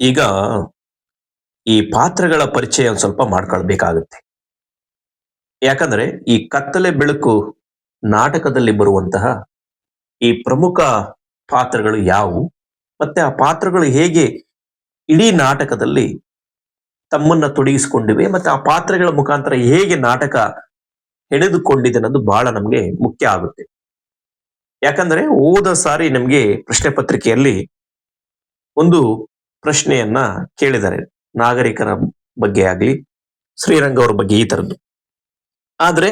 ಈಗ ಈ ಪಾತ್ರಗಳ ಪರಿಚಯ ಒಂದ್ ಸ್ವಲ್ಪ ಮಾಡ್ಕೊಳ್ಬೇಕಾಗುತ್ತೆ. ಯಾಕಂದ್ರೆ ಈ ಕತ್ತಲೆ ಬೆಳಕು ನಾಟಕದಲ್ಲಿ ಬರುವಂತಹ ಈ ಪ್ರಮುಖ ಪಾತ್ರಗಳು ಯಾವುವು? ಮತ್ತೆ ಆ ಪಾತ್ರಗಳು ಹೇಗೆ ಇಡೀ ನಾಟಕದಲ್ಲಿ ತಮ್ಮನ್ನ ತೊಡಗಿಸಿಕೊಂಡಿವೆ, ಮತ್ತೆ ಆ ಪಾತ್ರಗಳ ಮುಖಾಂತರ ಹೇಗೆ ನಾಟಕ ಹೆಣೆದುಕೊಂಡಿದೆ ಅನ್ನೋದು ಬಹಳ ನಮ್ಗೆ ಮುಖ್ಯ ಆಗುತ್ತೆ. ಯಾಕಂದ್ರೆ ಹೋದ ಸಾರಿ ನಮ್ಗೆ ಪ್ರಶ್ನೆ ಪತ್ರಿಕೆಯಲ್ಲಿ ಒಂದು ಪ್ರಶ್ನೆಯನ್ನ ಕೇಳಿದ್ದಾರೆ ನಾಗರಿಕರ ಬಗ್ಗೆ ಆಗ್ಲಿ, ಶ್ರೀರಂಗ ಅವ್ರ ಬಗ್ಗೆ ಈ ತರದ್ದು ಆದ್ರೆ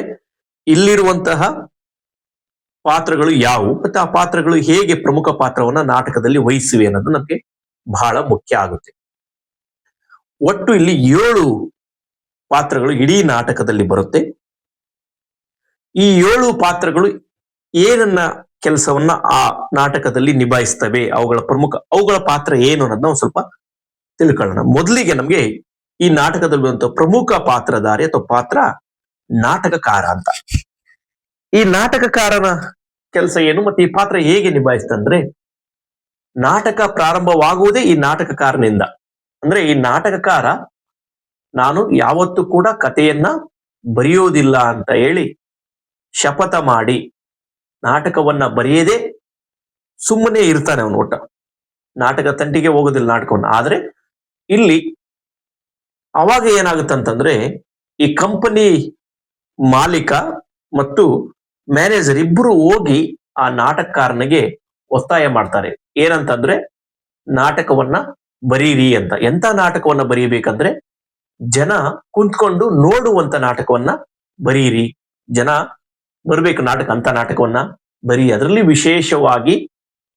ಇಲ್ಲಿರುವಂತಹ ಪಾತ್ರಗಳು ಯಾವುವು? ಮತ್ತೆ ಆ ಪಾತ್ರಗಳು ಹೇಗೆ ಪ್ರಮುಖ ಪಾತ್ರವನ್ನ ನಾಟಕದಲ್ಲಿ ವಹಿಸಿವೆ ಅನ್ನೋದು ನಮಗೆ ಬಹಳ ಮುಖ್ಯ ಆಗುತ್ತೆ. ಒಟ್ಟು ಇಲ್ಲಿ ಏಳು ಪಾತ್ರಗಳು ಇಡೀ ನಾಟಕದಲ್ಲಿ ಬರುತ್ತೆ. ಈ ಏಳು ಪಾತ್ರಗಳು ಏನನ್ನ ಕೆಲಸವನ್ನ ಆ ನಾಟಕದಲ್ಲಿ ನಿಭಾಯಿಸ್ತವೆ. ಅವುಗಳ ಪ್ರಮುಖ, ಅವುಗಳ ಪಾತ್ರ ಏನು ಅನ್ನೋದನ್ನ ಒಂದು ಸ್ವಲ್ಪ ತಿಳ್ಕೊಳ್ಳೋಣ. ಮೊದಲಿಗೆ ನಮ್ಗೆ ಈ ನಾಟಕದಲ್ಲಿ ಪ್ರಮುಖ ಪಾತ್ರಧಾರಿ ಅಥವಾ ಪಾತ್ರ ನಾಟಕಕಾರ ಅಂತ. ಈ ನಾಟಕಕಾರನ ಕೆಲಸ ಏನು ಮತ್ತೆ ಈ ಪಾತ್ರ ಹೇಗೆ ನಿಭಾಯಿಸ್ತಂದ್ರೆ ನಾಟಕ ಪ್ರಾರಂಭವಾಗುವುದೇ ಈ ನಾಟಕಕಾರನಿಂದ. ಅಂದ್ರೆ ಈ ನಾಟಕಕಾರ ನಾನು ಯಾವತ್ತೂ ಕೂಡ ಕಥೆಯನ್ನ ಬರೆಯೋದಿಲ್ಲ ಅಂತ ಹೇಳಿ ಶಪಥ ಮಾಡಿ ನಾಟಕವನ್ನ ಬರೆಯದೆ ಸುಮ್ಮನೆ ಇರ್ತಾನೆ ಅವನು ಒಟ್ಟ. ನಾಟಕ ತಂಟಿಗೆ ಹೋಗೋದಿಲ್ಲ ನಾಟಕವನ್ನು. ಆದ್ರೆ ಇಲ್ಲಿ ಅವಾಗ ಏನಾಗುತ್ತಂತಂದ್ರೆ ಈ ಕಂಪನಿ ಮಾಲೀಕ ಮತ್ತು ಮ್ಯಾನೇಜರ್ ಇಬ್ಬರು ಹೋಗಿ ಆ ನಾಟಕಕಾರನಿಗೆ ಒತ್ತಾಯ ಮಾಡ್ತಾರೆ. ಏನಂತಂದ್ರೆ ನಾಟಕವನ್ನ ಬರೀರಿ ಅಂತ. ಎಂತ ನಾಟಕವನ್ನ ಬರೀಬೇಕಂದ್ರೆ ಜನ ಕುಂತ್ಕೊಂಡು ನೋಡುವಂತ ನಾಟಕವನ್ನ ಬರೀರಿ. ಜನ ಬರ್ಬೇಕು ನಾಟಕ, ಅಂತ ನಾಟಕವನ್ನ. ಬರೀ ಅದರಲ್ಲಿ ವಿಶೇಷವಾಗಿ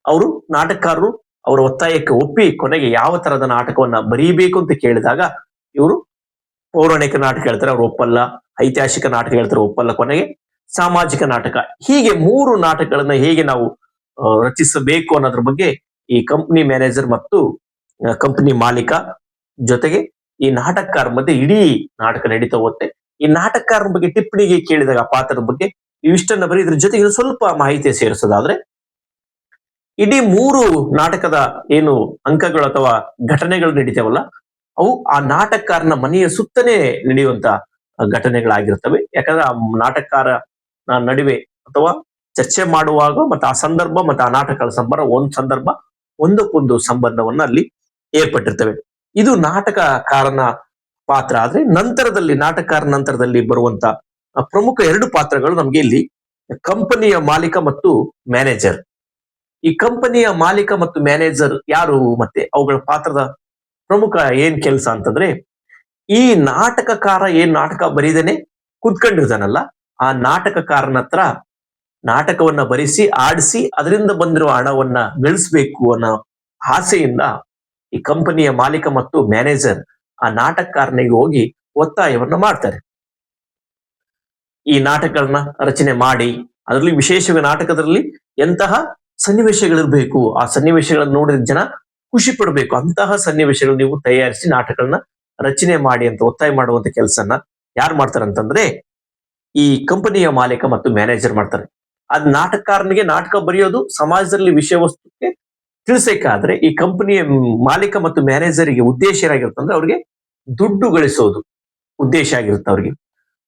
ಅವರು ನಾಟಕಕಾರರು ಅವರ ಒತ್ತಾಯಕ್ಕೆ ಒಪ್ಪಿ ಕೊನೆಗೆ ಯಾವ ತರದ ನಾಟಕವನ್ನ ಬರೀಬೇಕು ಅಂತ ಕೇಳಿದಾಗ ಇವರು ಪೌರಾಣಿಕ ನಾಟಕ ಹೇಳ್ತಾರೆ, ಅವ್ರು ಒಪ್ಪಲ್ಲ. ಐತಿಹಾಸಿಕ ನಾಟಕ ಹೇಳ್ತಾರೆ ಒಪ್ಪಲ್ಲ ಕೊನೆಗೆ. ಸಾಮಾಜಿಕ ನಾಟಕ. ಹೀಗೆ ಮೂರು ನಾಟಕಗಳನ್ನ ಹೇಗೆ ನಾವು ರಚಿಸಬೇಕು ಅನ್ನೋದ್ರ ಬಗ್ಗೆ ಈ ಕಂಪ್ನಿ ಮ್ಯಾನೇಜರ್ ಮತ್ತು ಕಂಪನಿ ಮಾಲೀಕ ಜೊತೆಗೆ ಈ ನಾಟಕಕಾರ ಮಧ್ಯೆ ಇಡೀ ನಾಟಕ ನಡೀತಾ ಹೋಗುತ್ತೆ. ಈ ನಾಟಕಕಾರನ ಬಗ್ಗೆ ಟಿಪ್ಪಣಿಗೆ ಕೇಳಿದಾಗ ಪಾತ್ರದ ಬಗ್ಗೆ ಇವಿಷ್ಟನ್ನ ಬರೀ ಇದ್ರ ಜೊತೆಗೆ ಸ್ವಲ್ಪ ಮಾಹಿತಿ ಸೇರಿಸೋದಾದ್ರೆ, ಇಡೀ ಮೂರು ನಾಟಕದ ಏನು ಅಂಕಗಳು ಅಥವಾ ಘಟನೆಗಳು ನಡೀತಾವಲ್ಲ, ಅವು ಆ ನಾಟಕಕಾರನ ಮನೆಯ ಸುತ್ತನೇ ನಡೆಯುವಂತ ಘಟನೆಗಳಾಗಿರ್ತವೆ. ಯಾಕಂದ್ರೆ ಆ ನಾಟಕಕಾರ ನಡುವೆ ಅಥವಾ ಚರ್ಚೆ ಮಾಡುವಾಗ ಮತ್ತೆ ಆ ಸಂದರ್ಭ ಮತ್ತೆ ಆ ನಾಟಕಗಳ ಸಂಬಂಧ ಒಂದ್ ಸಂದರ್ಭ, ಒಂದಕ್ಕೊಂದು ಸಂಬಂಧವನ್ನ ಅಲ್ಲಿ ಏರ್ಪಟ್ಟಿರ್ತವೆ. ಇದು ನಾಟಕಕಾರನ ಪಾತ್ರ ಆದ್ರೆ ನಂತರದಲ್ಲಿ ನಾಟಕಕಾರ ನಂತರದಲ್ಲಿ ಬರುವಂತ ಪ್ರಮುಖ ಎರಡು ಪಾತ್ರಗಳು ನಮ್ಗೆ ಇಲ್ಲಿ ಕಂಪನಿಯ ಮಾಲೀಕ ಮತ್ತು ಮ್ಯಾನೇಜರ್. ಈ ಕಂಪನಿಯ ಮಾಲೀಕ ಮತ್ತು ಮ್ಯಾನೇಜರ್ ಯಾರು ಮತ್ತೆ? ಅವುಗಳ ಪಾತ್ರದ ಪ್ರಮುಖ ಏನ್ ಕೆಲಸ ಅಂತಂದ್ರೆ, ಈ ನಾಟಕಕಾರ ಏನ್ ನಾಟಕ ಬರೀದೇನೆ? ಕುತ್ಕೊಂಡಿರ್ತಾನಲ್ಲ ಆ ನಾಟಕಕಾರನ ಹತ್ರ ನಾಟಕವನ್ನ ಬರಿಸಿ, ಆಡಿಸಿ, ಅದರಿಂದ ಬಂದಿರುವ ಹಣವನ್ನ ಗಳಿಸ್ಬೇಕು ಅನ್ನೋ ಆಸೆಯಿಂದ ಈ ಕಂಪನಿಯ ಮಾಲೀಕ ಮತ್ತು ಮ್ಯಾನೇಜರ್ ಆ ನಾಟಕಕಾರನಿಗೆ ಹೋಗಿ ಒತ್ತಾಯವನ್ನ ಮಾಡ್ತಾರೆ. ಈ ನಾಟಕಗಳನ್ನ ರಚನೆ ಮಾಡಿ, ಅದರಲ್ಲಿ ವಿಶೇಷವಾಗಿ ನಾಟಕದಲ್ಲಿ ಎಂತಹ ಸನ್ನಿವೇಶಗಳಿರ್ಬೇಕು, ಆ ಸನ್ನಿವೇಶಗಳನ್ನ ನೋಡಿದ ಜನ ಖುಷಿ ಪಡಬೇಕು. ಅಂತಹ ಸನ್ನಿವೇಶಗಳು ನೀವು ತಯಾರಿಸಿ ನಾಟಕಗಳನ್ನ ರಚನೆ ಮಾಡಿ ಅಂತ ಒತ್ತಾಯ ಮಾಡುವಂತ ಕೆಲಸನ ಯಾರು ಮಾಡ್ತಾರಂತಂದ್ರೆ ಈ ಕಂಪನಿಯ ಮಾಲೀಕ ಮತ್ತು ಮ್ಯಾನೇಜರ್ ಮಾಡ್ತಾರೆ. ಅದ್ ನಾಟಕಕಾರನಿಗೆ ನಾಟಕ ಬರೆಯೋದು ಸಮಾಜದಲ್ಲಿ ವಿಷಯ ವಸ್ತುಕ್ಕೆ ತಿಳಿಸಬೇಕಾದ್ರೆ ಈ ಕಂಪನಿಯ ಮಾಲೀಕ ಮತ್ತು ಮ್ಯಾನೇಜರಿಗೆ ಉದ್ದೇಶ ಏನಾಗಿರುತ್ತಂದ್ರೆ ಅವ್ರಿಗೆ ದುಡ್ಡು ಗಳಿಸೋದು ಉದ್ದೇಶ ಆಗಿರುತ್ತೆ ಅವ್ರಿಗೆ.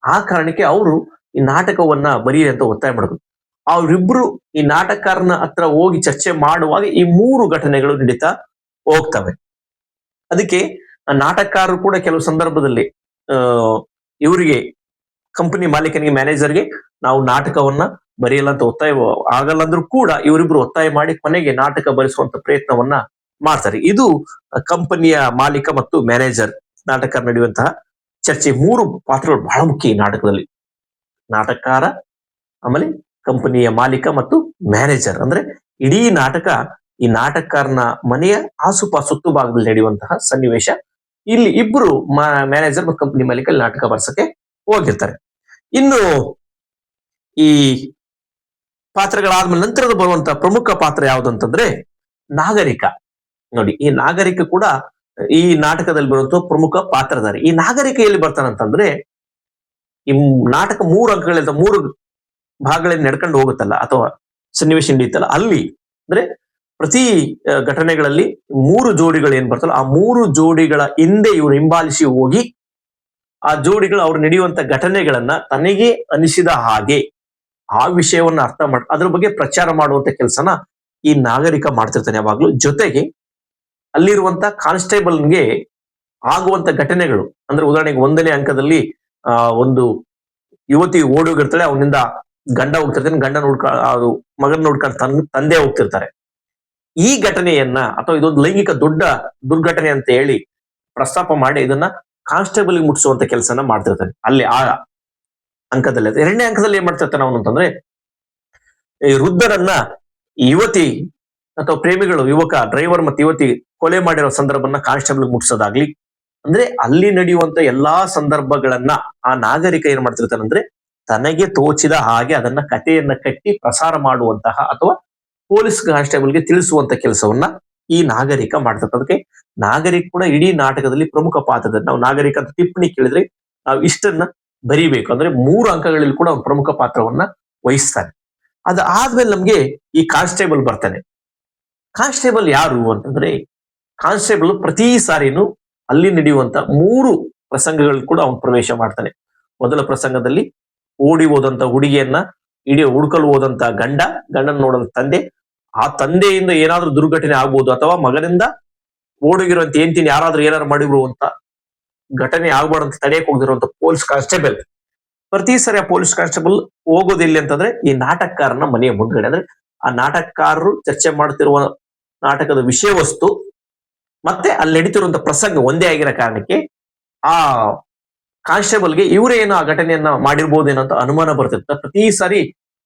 ಆ ಕಾರಣಕ್ಕೆ ಅವರು ಈ ನಾಟಕವನ್ನ ಬರೀರಿ ಅಂತ ಒತ್ತಾಯ ಮಾಡಬೇಕು ಅವರಿಬ್ರು ಈ ನಾಟಕಕಾರನ ಹತ್ರ ಹೋಗಿ ಚರ್ಚೆ ಮಾಡುವಾಗ ಈ ಮೂರು ಘಟನೆಗಳು ನಡೀತಾ ಹೋಗ್ತವೆ. ಅದಕ್ಕೆ ನಾಟಕಕಾರರು ಕೂಡ ಕೆಲವು ಸಂದರ್ಭದಲ್ಲಿ ಇವರಿಗೆ ಕಂಪನಿ ಮಾಲೀಕನಿಗೆ ಮ್ಯಾನೇಜರ್ಗೆ ನಾವು ನಾಟಕವನ್ನ ಬರೆಯಲ್ಲ ಅಂತ ಒತ್ತಾಯ ಆಗಲ್ಲ ಅಂದ್ರೂ ಕೂಡ ಇವರಿಬ್ರು ಒತ್ತಾಯ ಮಾಡಿ ಕೊನೆಗೆ ನಾಟಕ ಬರೆಸುವಂತ ಪ್ರಯತ್ನವನ್ನ ಮಾಡ್ತಾರೆ. ಇದು ಕಂಪನಿಯ ಮಾಲೀಕ ಮತ್ತು ಮ್ಯಾನೇಜರ್ ನಾಟಕ ನಡೆಯುವಂತಹ ಚರ್ಚೆ ಮೂರು ಪಾತ್ರಗಳು ಬಹಳ ಮುಖ್ಯ ಈ ನಾಟಕದಲ್ಲಿ. ನಾಟಕಕಾರ, ಆಮೇಲೆ ಕಂಪನಿಯ ಮಾಲೀಕ ಮತ್ತು ಮ್ಯಾನೇಜರ್. ಅಂದ್ರೆ ಇಡೀ ನಾಟಕ, ಈ ನಾಟಕಕಾರನ ಮನೆಯ ಆಸುಪಾಸು ಸುತ್ತು ಭಾಗದಲ್ಲಿ ನಡೆಯುವಂತಹ ಸನ್ನಿವೇಶ. ಇಲ್ಲಿ ಇಬ್ರು ಮ್ಯಾನೇಜರ್ ಮತ್ತು ಕಂಪನಿ ಮಾಲೀಕ ನಾಟಕ ಬರ್ಸಕ್ಕೆ ಹೋಗಿರ್ತಾರೆ. ಇನ್ನು ಈ ಪಾತ್ರಗಳಾದ್ಮೇಲೆ ನಂತರದ ಬರುವಂತಹ ಪ್ರಮುಖ ಪಾತ್ರ ಯಾವುದು ಅಂತಂದ್ರೆ ನಾಗರಿಕ. ನೋಡಿ, ಈ ನಾಗರಿಕ ಕೂಡ ಈ ನಾಟಕದಲ್ಲಿ ಬರುವಂತ ಪ್ರಮುಖ ಪಾತ್ರಧಾರಿ. ಈ ನಾಗರಿಕ ಎಲ್ಲಿ ಬರ್ತಾನಂತಂದ್ರೆ ಈ ನಾಟಕ ಮೂರು ಅಂಕಗಳಿಂದ ಮೂರು ಭಾಗಗಳಿಂದ ನಡ್ಕೊಂಡು ಹೋಗುತ್ತಲ್ಲ, ಅಥವಾ ಸನ್ನಿವೇಶ ನಡೀತಲ್ಲ ಅಲ್ಲಿ ಅಂದ್ರೆ ಪ್ರತಿ ಘಟನೆಗಳಲ್ಲಿ ಮೂರು ಜೋಡಿಗಳು ಏನ್ ಬರ್ತಲ್ಲ, ಆ ಮೂರು ಜೋಡಿಗಳ ಹಿಂದೆ ಇವರು ಹಿಂಬಾಲಿಸಿ ಹೋಗಿ, ಆ ಜೋಡಿಗಳು ಅವ್ರು ನಡೆಯುವಂತ ಘಟನೆಗಳನ್ನ ತನಗೆ ಅನಿಸಿದ ಹಾಗೆ, ಆ ವಿಷಯವನ್ನ ಅರ್ಥ ಮಾಡ, ಅದ್ರ ಬಗ್ಗೆ ಪ್ರಚಾರ ಮಾಡುವಂತ ಕೆಲಸನ ಈ ನಾಗರಿಕ ಮಾಡ್ತಿರ್ತಾನೆ ಯಾವಾಗ್ಲೂ. ಜೊತೆಗೆ ಅಲ್ಲಿರುವಂತ ಕಾನ್ಸ್ಟೇಬಲ್ಗೆ ಆಗುವಂತ ಘಟನೆಗಳು. ಅಂದ್ರೆ ಉದಾಹರಣೆಗೆ ಒಂದನೇ ಅಂಕದಲ್ಲಿ, ಆ, ಒಂದು ಯುವತಿ ಓಡಿ ಹೋಗಿರ್ತಾಳೆ ಅವನಿಂದ ಗಂಡ ಹೋಗ್ತಿರ್ತಾನೆ ಗಂಡ ನೋಡ್ಕ ಅದು ಮಗನ ನೋಡ್ಕೊಂಡು ತನ್, ತಂದೆ ಹೋಗ್ತಿರ್ತಾರೆ. ಈ ಘಟನೆಯನ್ನ ಅಥವಾ ಇದೊಂದು ಲೈಂಗಿಕ ದೊಡ್ಡ ದುರ್ಘಟನೆ ಅಂತ ಹೇಳಿ ಪ್ರಸ್ತಾಪ ಮಾಡಿ ಇದನ್ನ ಕಾನ್ಸ್ಟೇಬಲ್ ಮುಟ್ಟಿಸುವಂತ ಕೆಲಸನ ಮಾಡ್ತಿರ್ತಾನೆ. ಅಲ್ಲಿ ಆ ಅಂಕದಲ್ಲಿ. ಎರಡನೇ ಅಂಕದಲ್ಲಿ ಏನ್ ಮಾಡ್ತಿರ್ತಾನೆ ಅವನು ಅಂತಂದ್ರೆ, ಈ ವೃದ್ಧರನ್ನ ಯುವತಿ ಅಥವಾ ಪ್ರೇಮಿಗಳು, ಯುವಕ ಡ್ರೈವರ್ ಮತ್ತು ಯುವತಿ ಕೊಲೆ ಮಾಡಿರೋ ಸಂದರ್ಭನ ಕಾನ್ಸ್ಟೇಬಲ್ ಮುಟ್ಸೋದಾಗ್ಲಿ, ಅಂದ್ರೆ ಅಲ್ಲಿ ನಡೆಯುವಂತ ಎಲ್ಲಾ ಸಂದರ್ಭಗಳನ್ನ ಆ ನಾಗರಿಕ ಏನ್ ಮಾಡ್ತಿರ್ತಾನಂದ್ರೆ ತನಗೆ ತೋಚಿದ ಹಾಗೆ ಅದನ್ನ ಕಥೆಯನ್ನ ಕಟ್ಟಿ ಪ್ರಸಾರ ಮಾಡುವಂತಹ ಅಥವಾ ಪೊಲೀಸ್ ಕಾನ್ಸ್ಟೇಬಲ್ಗೆ ತಿಳಿಸುವಂತ ಕೆಲಸವನ್ನ ಈ ನಾಗರಿಕ ಮಾಡ್ತಕ್ಕ ಅದಕ್ಕೆ ನಾಗರಿಕ ಕೂಡ ಇಡೀ ನಾಟಕದಲ್ಲಿ ಪ್ರಮುಖ ಪಾತ್ರದಲ್ಲಿ ನಾವು ನಾಗರಿಕ ಅಂತ ಟಿಪ್ಪಣಿ ಕೇಳಿದ್ರೆ ನಾವು ಇಷ್ಟನ್ನ ಬರಿಬೇಕು. ಅಂದ್ರೆ ಮೂರು ಅಂಕಗಳಲ್ಲಿ ಕೂಡ ಅವ್ನು ಪ್ರಮುಖ ಪಾತ್ರವನ್ನ ವಹಿಸ್ತಾನೆ. ಅದಾದ್ಮೇಲೆ ನಮ್ಗೆ ಈ ಕಾನ್ಸ್ಟೇಬಲ್ ಬರ್ತಾನೆ. ಕಾನ್ಸ್ಟೇಬಲ್ ಯಾರು ಅಂತಂದ್ರೆ ಕಾನ್ಸ್ಟೇಬಲ್ ಪ್ರತಿ ಸಾರಿನೂ ಅಲ್ಲಿ ನಡೆಯುವಂತ ಮೂರು ಪ್ರಸಂಗಗಳು ಕೂಡ ಅವನು ಪ್ರವೇಶ ಮಾಡ್ತಾನೆ. ಮೊದಲ ಪ್ರಸಂಗದಲ್ಲಿ ಓಡಿ ಹೋದಂತ ಹುಡುಗಿಯನ್ನ, ಇಡೀ ಹುಡುಕಲು ಹೋದಂತ ಗಂಡ, ಗಂಡನ ನೋಡೋದ ತಂದೆ. ಆ ತಂದೆಯಿಂದ ಏನಾದ್ರೂ ದುರ್ಘಟನೆ ಆಗ್ಬೋದು ಅಥವಾ ಮಗನಿಂದ ಓಡೋಗಿರುವಂತ ಏನ್ತೀನಿ ಯಾರಾದ್ರೂ ಏನಾದ್ರು ಮಾಡಿದ್ರು ಅಂತ ಘಟನೆ ಆಗ್ಬಾರ್ದಂತ ತಡೆಯಕ್ಕೆ ಹೋಗಿರುವಂತ ಪೊಲೀಸ್ ಕಾನ್ಸ್ಟೇಬಲ್. ಪ್ರತಿ ಸರಿ ಆ ಪೊಲೀಸ್ ಕಾನ್ಸ್ಟೇಬಲ್ ಹೋಗೋದಿಲ್ಲ ಅಂತಂದ್ರೆ ಈ ನಾಟಕಕಾರನ ಮನೆಯ ಮುಂದ್ಗಡೆ. ಅಂದ್ರೆ ಆ ನಾಟಕಕಾರರು ಚರ್ಚೆ ಮಾಡ್ತಿರುವ ನಾಟಕದ ವಿಷಯ ವಸ್ತು ಮತ್ತೆ ಅಲ್ಲಿ ನಡೀತಿರುವಂತ ಪ್ರಸಂಗ ಒಂದೇ ಆಗಿರೋ ಕಾರಣಕ್ಕೆ ಆ ಕಾನ್ಸ್ಟೇಬಲ್ಗೆ ಇವರೇ ಏನೋ ಆ ಘಟನೆಯನ್ನ ಮಾಡಿರ್ಬೋದೇನೋ ಅಂತ ಅನುಮಾನ ಬರ್ತಿತ್ತು ಪ್ರತಿ ಸಾರಿ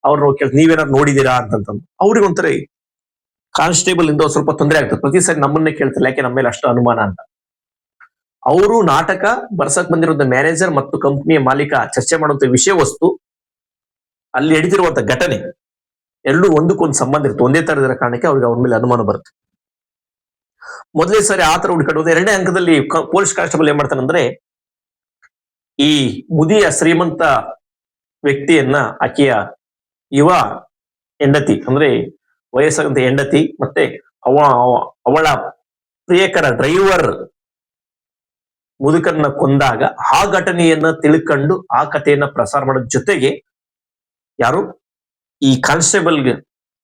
ಅವ್ರನ್ನ ನೀವೇನಾದ್ರು ನೋಡಿದೀರಾ ಅಂತಂತಂದು. ಅವ್ರಿಗೆ ಒಂಥರ ಕಾನ್ಸ್ಟೇಬಲ್ ಇಂದ ಸ್ವಲ್ಪ ತೊಂದರೆ ಆಗ್ತದೆ. ಪ್ರತಿ ಸಾರಿ ನಮ್ಮನ್ನೇ ಕೇಳ್ತಾರೆ, ಯಾಕೆ ನಮ್ಮ ಮೇಲೆ ಅಷ್ಟು ಅನುಮಾನ ಅಂತ? ಅವರು ನಾಟಕ ಬರ್ಸಕ್ ಬಂದಿರುವಂತ ಮ್ಯಾನೇಜರ್ ಮತ್ತು ಕಂಪನಿಯ ಮಾಲೀಕ ಚರ್ಚೆ ಮಾಡುವಂತ ವಿಷಯ ವಸ್ತು, ಅಲ್ಲಿ ನಡೀತಿರುವಂತ ಘಟನೆ, ಎರಡು ಒಂದಕ್ಕೊಂದು ಸಂಬಂಧ ಇರುತ್ತೆ ಒಂದೇ ತರದ ಕಾರಣಕ್ಕೆ ಅವ್ರಿಗೆ ಅವ್ರ ಮೇಲೆ ಅನುಮಾನ ಬರುತ್ತೆ. ಮೊದಲೇ ಸಾರಿ ಆ ತರ ಹುಡುಕಾಡುವುದು ಎರಡನೇ ಅಂಕದಲ್ಲಿ ಪೊಲೀಸ್ ಕಾನ್ಸ್ಟೇಬಲ್ ಏನ್ ಮಾಡ್ತಾನಂದ್ರೆ ಈ ಮುದಿಯ ಶ್ರೀಮಂತ ವ್ಯಕ್ತಿಯನ್ನ ಆಕೆಯ ಯುವ ಹೆಂಡತಿ, ಅಂದ್ರೆ ವಯಸ್ಸಾದಂತ ಹೆಂಡತಿ ಮತ್ತೆ ಅವ ಅವ- ಅವಳ ಪ್ರಿಯಕರ ಡ್ರೈವರ್ ಮುದುಕನ್ನ ಕೊಂದಾಗ ಆ ಘಟನೆಯನ್ನ ತಿಳ್ಕೊಂಡು ಆ ಕಥೆಯನ್ನ ಪ್ರಸಾರ ಮಾಡೋದ್ರ ಜೊತೆಗೆ ಯಾರು? ಈ ಕಾನ್ಸ್ಟೇಬಲ್ಗೆ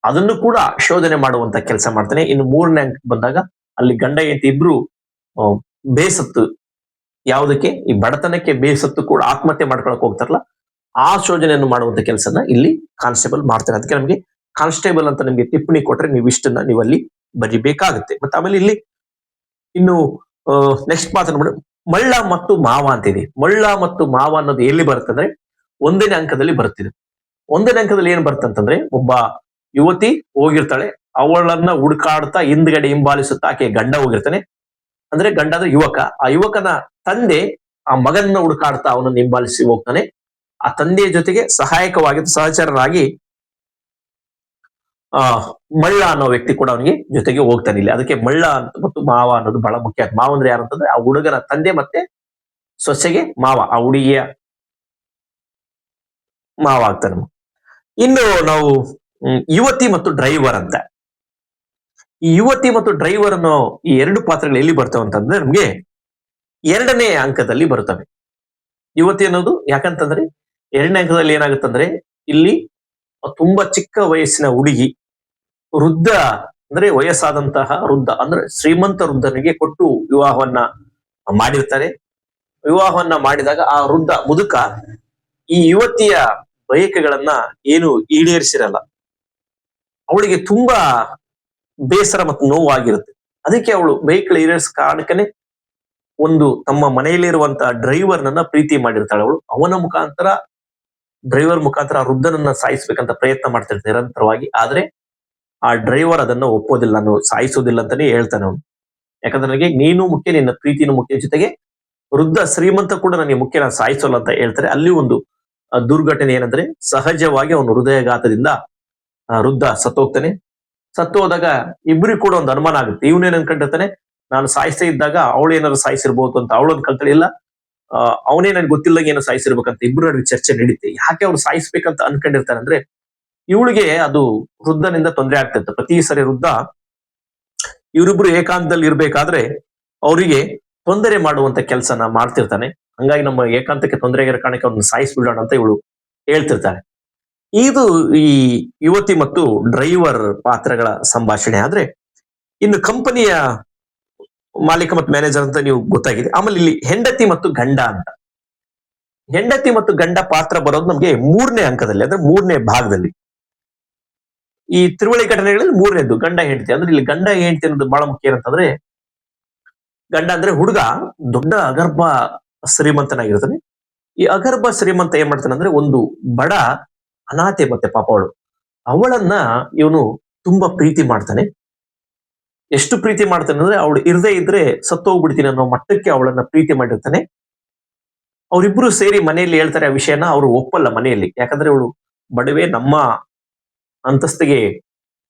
ಅದನ್ನು ಕೂಡ ಶೋಧನೆ ಮಾಡುವಂತ ಕೆಲಸ ಮಾಡ್ತಾನೆ. ಇನ್ನು ಮೂರನೇ ಅಂಕ ಬಂದಾಗ ಅಲ್ಲಿ ಗಂಡ ಹೆಂಡತಿ ಇಬ್ರು ಬೇಸತ್ತು. ಯಾವುದಕ್ಕೆ? ಈ ಬಡತನಕ್ಕೆ ಬೇಸತ್ತು ಕೂಡ ಆತ್ಮಹತ್ಯೆ ಮಾಡ್ಕೊಳಕ್ ಹೋಗ್ತಾರಲ್ಲ, ಆ ಶೋಜನೆಯನ್ನು ಮಾಡುವಂತ ಕೆಲಸನ ಇಲ್ಲಿ ಕಾನ್ಸ್ಟೇಬಲ್ ಮಾಡ್ತಾರೆ. ಅದಕ್ಕೆ ನಮಗೆ ಕಾನ್ಸ್ಟೇಬಲ್ ಅಂತ ನಿಮ್ಗೆ ಟಿಪ್ಪಣಿ ಕೊಟ್ರೆ ನೀವು ಇಷ್ಟನ್ನ ನೀವು ಅಲ್ಲಿ ಬರಿಬೇಕಾಗುತ್ತೆ. ಮತ್ತೆ ಆಮೇಲೆ ಇಲ್ಲಿ ಇನ್ನು ನೆಕ್ಸ್ಟ್ ಮಾತ್ರ ನೋಡಿ, ಮಳ್ಳ ಮತ್ತು ಮಾವ ಅಂತ ಇದೆ. ಮಳ್ಳ ಮತ್ತು ಮಾವ ಅನ್ನೋದು ಎಲ್ಲಿ ಬರುತ್ತಂದ್ರೆ ಒಂದನೇ ಅಂಕದಲ್ಲಿ ಬರುತ್ತಿದೆ. ಒಂದನೇ ಅಂಕದಲ್ಲಿ ಏನ್ ಬರ್ತಂತಂದ್ರೆ ಒಬ್ಬ ಯುವತಿ ಹೋಗಿರ್ತಾಳೆ ಅವಳನ್ನ ಹುಡುಕಾಡ್ತಾ ಹಿಂದ್ಗಡೆ ಹಿಂಬಾಲಿಸುತ್ತಾ ಆಕೆ ಗಂಡ ಹೋಗಿರ್ತಾನೆ. ಅಂದ್ರೆ ಗಂಡ ಅಂದ್ರೆ ಯುವಕ. ಆ ಯುವಕನ ತಂದೆ ಆ ಮಗನ್ನ ಹುಡುಕಾಡ್ತಾ ಅವನನ್ನು ಹಿಂಬಾಲಿಸಿ ಹೋಗ್ತಾನೆ. ಆ ತಂದೆಯ ಜೊತೆಗೆ ಸಹಾಯಕವಾಗಿ ಸಹಚರನಾಗಿ ಆ, ಮಳ್ಳ ಅನ್ನೋ ವ್ಯಕ್ತಿ ಕೂಡ ಅವನಿಗೆ ಜೊತೆಗೆ ಹೋಗ್ತಾನೆ ಇಲ್ಲಿ. ಅದಕ್ಕೆ ಮಳ್ಳ ಅಂತ ಮತ್ತು ಮಾವ ಅನ್ನೋದು ಬಹಳ ಮುಖ್ಯ. ಮಾವ ಅಂದ್ರೆ ಯಾರು ಅಂತಂದ್ರೆ ಆ ಹುಡುಗನ ತಂದೆ ಮತ್ತೆ ಸೊಸೆಗೆ ಮಾವ. ಆ ಹುಡುಗಿಯ ಮಾವ ಆಗ್ತಾನೆ. ಇನ್ನು ನಾವು ಯುವತಿ ಮತ್ತು ಡ್ರೈವರ್ ಅಂತ. ಈ ಯುವತಿ ಮತ್ತು ಡ್ರೈವರ್ ಅನ್ನೋ ಈ ಎರಡು ಪಾತ್ರಗಳು ಎಲ್ಲಿ ಬರ್ತವೆ ಅಂತಂದ್ರೆ ನಮ್ಗೆ ಎರಡನೇ ಅಂಕದಲ್ಲಿ ಬರುತ್ತವೆ. ಯುವತಿ ಅನ್ನೋದು ಯಾಕಂತಂದ್ರೆ ಎರಡನೇ ಅಂಕದಲ್ಲಿ ಏನಾಗುತ್ತಂದ್ರೆ ಇಲ್ಲಿ ತುಂಬಾ ಚಿಕ್ಕ ವಯಸ್ಸಿನ ಹುಡುಗಿ, ವೃದ್ಧ ಅಂದ್ರೆ ವಯಸ್ಸಾದಂತಹ ವೃದ್ಧ ಅಂದ್ರೆ ಶ್ರೀಮಂತ ವೃದ್ಧನಿಗೆ ಕೊಟ್ಟು ವಿವಾಹವನ್ನ ಮಾಡಿರ್ತಾರೆ. ವಿವಾಹವನ್ನ ಮಾಡಿದಾಗ ಆ ವೃದ್ಧ ಮುದುಕ ಈ ಯುವತಿಯ ಬಯಕೆಗಳನ್ನ ಏನು ಈಡೇರಿಸಿರಲ್ಲ. ಅವಳಿಗೆ ತುಂಬಾ ಬೇಸರ ಮತ್ತು ನೋವಾಗಿರುತ್ತೆ. ಅದಕ್ಕೆ ಅವಳು ವೆಹಿಕಲ್ ಏರಿಯರ್ಸ್ ಕಾರಣಕ್ಕೆ ಒಂದು ತಮ್ಮ ಮನೆಯಲ್ಲಿರುವಂತಹ ಡ್ರೈವರ್ನನ್ನ ಪ್ರೀತಿ ಮಾಡಿರ್ತಾಳೆ. ಅವಳು ಅವನ ಮುಖಾಂತರ ಡ್ರೈವರ್ ಮುಖಾಂತರ ಆ ವೃದ್ಧನನ್ನ ಸಾಯಿಸ್ಬೇಕಂತ ಪ್ರಯತ್ನ ಮಾಡ್ತಿರ್ತಾರೆ ನಿರಂತರವಾಗಿ. ಆದ್ರೆ ಆ ಡ್ರೈವರ್ ಅದನ್ನ ಒಪ್ಪೋದಿಲ್ಲ, ನಾನು ಸಾಯಿಸೋದಿಲ್ಲ ಅಂತಾನೆ ಹೇಳ್ತಾನೆ ಅವನು. ಯಾಕಂದ್ರೆ ನನಗೆ ನೀನು ಮುಖ್ಯ, ನಿನ್ನ ಪ್ರೀತಿನೂ ಮುಖ್ಯ. ಜೊತೆಗೆ ವೃದ್ಧ ಶ್ರೀಮಂತ ಕೂಡ ನನಗೆ ಮುಖ್ಯ, ನಾನು ಸಾಯಿಸೋಲ್ಲ ಅಂತ ಹೇಳ್ತಾರೆ. ಅಲ್ಲಿ ಒಂದು ದುರ್ಘಟನೆ ಏನಂದ್ರೆ ಸಹಜವಾಗಿ ಅವನು ಹೃದಯಾಘಾತದಿಂದ ವೃದ್ಧ ಸತ್ತೋಗ್ತಾನೆ. ಸತ್ತು ಹೋದಾಗ ಇಬ್ಬರಿಗೂ ಕೂಡ ಒಂದು ಅನುಮಾನ ಆಗುತ್ತೆ. ಇವನೇನ್ ಅನ್ಕೊಂಡಿರ್ತಾನೆ ನಾನು ಸಾಯಿಸ್ತಾ ಇದ್ದಾಗ ಅವಳು ಏನಾದ್ರು ಸಾಯಿಸಿರ್ಬೋದು ಅಂತ ಅವಳು ಅನ್ಕೊಳ್ತಾಳೆ ಇಲ್ಲ. ಆ, ಅವನೇ ನನ್ಗೆ ಗೊತ್ತಿಲ್ಲದಂಗೆ ಏನೋ ಸಾಯಿಸಿರ್ಬೇಕಂತ ಇಬ್ರು ನಡುವೆ ಚರ್ಚೆ ನಡೀತೆ. ಯಾಕೆ ಅವ್ರು ಸಾಯಿಸ್ಬೇಕಂತ ಅನ್ಕೊಂಡಿರ್ತಾರೆ ಅಂದ್ರೆ ಇವಳಿಗೆ ಅದು ವೃದ್ಧನಿಂದ ತೊಂದರೆ ಆಗ್ತಿತ್ತು ಪ್ರತಿ ಸರಿ ವೃದ್ಧ ಇವರಿಬ್ರು ಏಕಾಂತದಲ್ಲಿ ಇರ್ಬೇಕಾದ್ರೆ ಅವರಿಗೆ ತೊಂದರೆ ಮಾಡುವಂತ ಕೆಲಸನ ಮಾಡ್ತಿರ್ತಾನೆ. ಹಂಗಾಗಿ ನಮ್ಮ ಏಕಾಂತಕ್ಕೆ ತೊಂದರೆ ಆಗಿರೋ ಕಾರಣಕ್ಕೆ ಅವ್ರನ್ನ ಸಾಯಿಸ್ಬಿಡೋಣ ಅಂತ ಇವಳು ಹೇಳ್ತಿರ್ತಾಳೆ. ಇದು ಈ ಯುವತಿ ಮತ್ತು ಡ್ರೈವರ್ ಪಾತ್ರಗಳ ಸಂಭಾಷಣೆ ಆದ್ರೆ ಇನ್ನು ಕಂಪನಿಯ ಮಾಲೀಕ ಮತ್ತು ಮ್ಯಾನೇಜರ್ ಅಂತ ನೀವು ಗೊತ್ತಾಗಿದೆ. ಆಮೇಲೆ ಇಲ್ಲಿ ಹೆಂಡತಿ ಮತ್ತು ಗಂಡ ಅಂತ. ಹೆಂಡತಿ ಮತ್ತು ಗಂಡ ಪಾತ್ರ ಬರೋದು ನಮ್ಗೆ ಮೂರನೇ ಅಂಕದಲ್ಲಿ, ಅಂದ್ರೆ ಮೂರನೇ ಭಾಗದಲ್ಲಿ. ಈ ತಿರುವಳಿ ಘಟನೆಗಳಲ್ಲಿ ಮೂರನೇದು ಗಂಡ ಹೆಂಡತಿ. ಅಂದ್ರೆ ಇಲ್ಲಿ ಗಂಡ ಹೆಂಡತಿ ಅನ್ನೋದು ಬಹಳ ಮುಖ್ಯ ಏನಂತಂದ್ರೆ, ಗಂಡ ಅಂದ್ರೆ ಹುಡುಗ, ದೊಡ್ಡ ಅಗರ್ಭ ಶ್ರೀಮಂತನಾಗಿರ್ತಾನೆ. ಈ ಅಗರ್ಭ ಶ್ರೀಮಂತ ಏನ್ ಮಾಡ್ತಾನೆ ಅಂದ್ರೆ ಒಂದು ಬಡ ಅನಾಥೆ ಮತ್ತೆ ಪಾಪ ಅವಳು. ಅವಳನ್ನ ಇವನು ತುಂಬಾ ಪ್ರೀತಿ ಮಾಡ್ತಾನೆ. ಎಷ್ಟು ಪ್ರೀತಿ ಮಾಡ್ತಾನೆ ಅಂದ್ರೆ ಅವಳು ಇರದೇ ಇದ್ರೆ ಸತ್ತೋಗ್ಬಿಡ್ತೀನಿ ಅನ್ನೋ ಮಟ್ಟಕ್ಕೆ ಅವಳನ್ನ ಪ್ರೀತಿ ಮಾಡಿರ್ತಾನೆ. ಅವರಿಬ್ರು ಸೇರಿ ಮನೆಯಲ್ಲಿ ಹೇಳ್ತಾರೆ ಆ ವಿಷಯನ, ಅವರು ಒಪ್ಪಲ್ಲ ಮನೆಯಲ್ಲಿ. ಯಾಕಂದ್ರೆ ಇವಳು ಬಡವೆ, ನಮ್ಮ ಅಂತಸ್ತಿಗೆ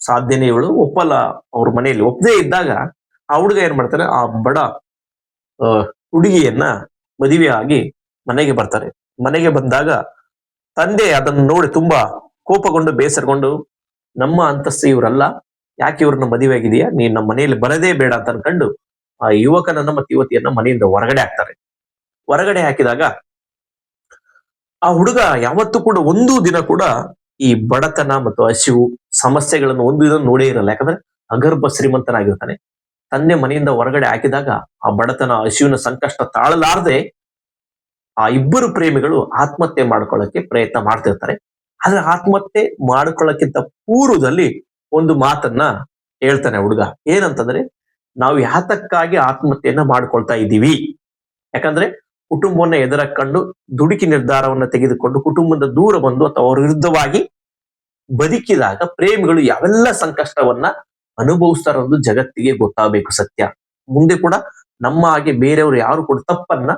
ಸಾಧ್ಯನೇ ಇವಳು, ಒಪ್ಪಲ್ಲ ಅವ್ರ ಮನೆಯಲ್ಲಿ. ಒಪ್ಪದೇ ಇದ್ದಾಗ ಆ ಹುಡುಗ ಏನ್ ಮಾಡ್ತಾರೆ ಆ ಬಡ ಹುಡುಗಿಯನ್ನ ಮದುವೆ ಆಗಿ ಮನೆಗೆ ಬರ್ತಾರೆ. ಮನೆಗೆ ಬಂದಾಗ ತಂದೆ ಅದನ್ನು ನೋಡಿ ತುಂಬಾ ಕೋಪಗೊಂಡು, ಬೇಸರಗೊಂಡು, ನಮ್ಮ ಅಂತಸ್ತು ಇವರಲ್ಲ. ಯಾಕೆ ಇವ್ರನ್ನ ಮದುವೆ ಆಗಿದೆಯಾ ನೀನ್ ನಮ್ಮ ಮನೆಯಲ್ಲಿ ಬರದೇ ಬೇಡ ಅಂತ ಅನ್ಕೊಂಡು, ಆ ಯುವಕನನ್ನ ಮತ್ತೆ ಯುವತಿಯನ್ನ ಮನೆಯಿಂದ ಹೊರಗಡೆ ಹಾಕ್ತಾರೆ. ಹೊರಗಡೆ ಹಾಕಿದಾಗ ಆ ಹುಡುಗ ಯಾವತ್ತೂ ಕೂಡ ಒಂದು ದಿನ ಕೂಡ ಈ ಬಡತನ ಮತ್ತು ಹಸಿವು, ಸಮಸ್ಯೆಗಳನ್ನು ಒಂದು ದಿನ ನೋಡೇ ಇರಲ್ಲ. ಯಾಕಂದ್ರೆ ಅಗರ್ಭ ಶ್ರೀಮಂತನಾಗಿರ್ತಾನೆ. ತಂದೆ ಮನೆಯಿಂದ ಹೊರಗಡೆ ಹಾಕಿದಾಗ ಆ ಬಡತನ, ಹಸಿವಿನ ಸಂಕಷ್ಟ ತಾಳಲಾರದೆ ಆ ಇಬ್ಬರು ಪ್ರೇಮಿಗಳು ಆತ್ಮಹತ್ಯೆ ಮಾಡ್ಕೊಳ್ಳಕ್ಕೆ ಪ್ರಯತ್ನ ಮಾಡ್ತಿರ್ತಾರೆ. ಆದ್ರೆ ಆತ್ಮಹತ್ಯೆ ಮಾಡ್ಕೊಳ್ಳಕ್ಕಿಂತ ಪೂರ್ವದಲ್ಲಿ ಒಂದು ಮಾತನ್ನ ಹೇಳ್ತಾನೆ ಹುಡುಗ. ಏನಂತಂದ್ರೆ, ನಾವು ಯಾತಕ್ಕಾಗಿ ಆತ್ಮಹತ್ಯೆಯನ್ನ ಮಾಡ್ಕೊಳ್ತಾ ಇದ್ದೀವಿ? ಯಾಕಂದ್ರೆ, ಕುಟುಂಬವನ್ನ ಎದುರಕ್ಕಂಡು ದುಡುಕಿ ನಿರ್ಧಾರವನ್ನ ತೆಗೆದುಕೊಂಡು ಕುಟುಂಬದ ದೂರ ಬಂದು ಅಥವಾ ಅವ್ರ ವಿರುದ್ಧವಾಗಿ ಬದುಕಿದಾಗ ಪ್ರೇಮಿಗಳು ಯಾವೆಲ್ಲ ಸಂಕಷ್ಟವನ್ನ ಅನುಭವಿಸ್ತಾರನ್ನೋದು ಜಗತ್ತಿಗೆ ಗೊತ್ತಾಗಬೇಕು ಸತ್ಯ. ಮುಂದೆ ಕೂಡ ನಮ್ಮ ಹಾಗೆ ಬೇರೆಯವರು ಯಾರು ಕೂಡ ತಪ್ಪನ್ನ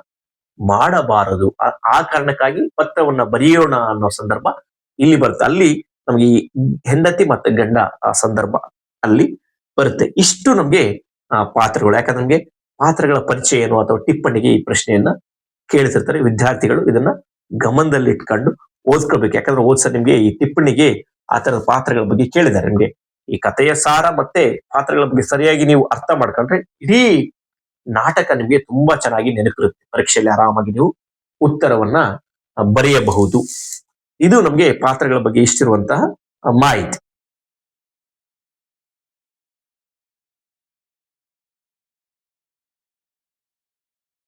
ಮಾಡಬಾರದು. ಆ- ಕಾರಣಕ್ಕಾಗಿ ಪತ್ರವನ್ನ ಬರೆಯೋಣ ಅನ್ನೋ ಸಂದರ್ಭ ಇಲ್ಲಿ ಬರುತ್ತೆ. ಅಲ್ಲಿ ನಮ್ಗೆ ಈ ಹೆಂಡತಿ ಮತ್ತೆ ಗಂಡ ಆ ಸಂದರ್ಭ ಅಲ್ಲಿ ಬರುತ್ತೆ. ಇಷ್ಟು ನಮ್ಗೆ, ಆ, ಪಾತ್ರಗಳು. ಯಾಕಂದ್ರೆ ನಮ್ಗೆ ಪಾತ್ರಗಳ ಪರಿಚಯ ಏನು ಅಥವಾ ಟಿಪ್ಪಣಿಗೆ ಈ ಪ್ರಶ್ನೆಯನ್ನ ಕೇಳ್ತಿರ್ತಾರೆ ವಿದ್ಯಾರ್ಥಿಗಳು. ಇದನ್ನ ಗಮನದಲ್ಲಿ ಇಟ್ಕೊಂಡು ಓದ್ಕೋಬೇಕು. ಯಾಕಂದ್ರೆ ಓದ್ಸ ನಿಮ್ಗೆ ಈ ಟಿಪ್ಪಣಿಗೆ ಆ ತರದ ಪಾತ್ರಗಳ ಬಗ್ಗೆ ಕೇಳಿದ್ದಾರೆ. ನಿಮ್ಗೆ ಈ ಕಥೆಯ ಸಾರ ಮತ್ತೆ ಪಾತ್ರಗಳ ಬಗ್ಗೆ ಸರಿಯಾಗಿ ನೀವು ಅರ್ಥ ಮಾಡ್ಕೊಂಡ್ರೆ ಇಡೀ ನಾಟಕ ನಿಮಗೆ ತುಂಬಾ ಚೆನ್ನಾಗಿ ನೆನಪಿರುತ್ತೆ. ಪರೀಕ್ಷೆಯಲ್ಲಿ ಆರಾಮಾಗಿ ನೀವು ಉತ್ತರವನ್ನ ಬರೆಯಬಹುದು. ಇದು ನಮಗೆ ಪಾತ್ರಗಳ ಬಗ್ಗೆ ಇಷ್ಟಿರುವಂತಹ ಮಾಹಿತಿ.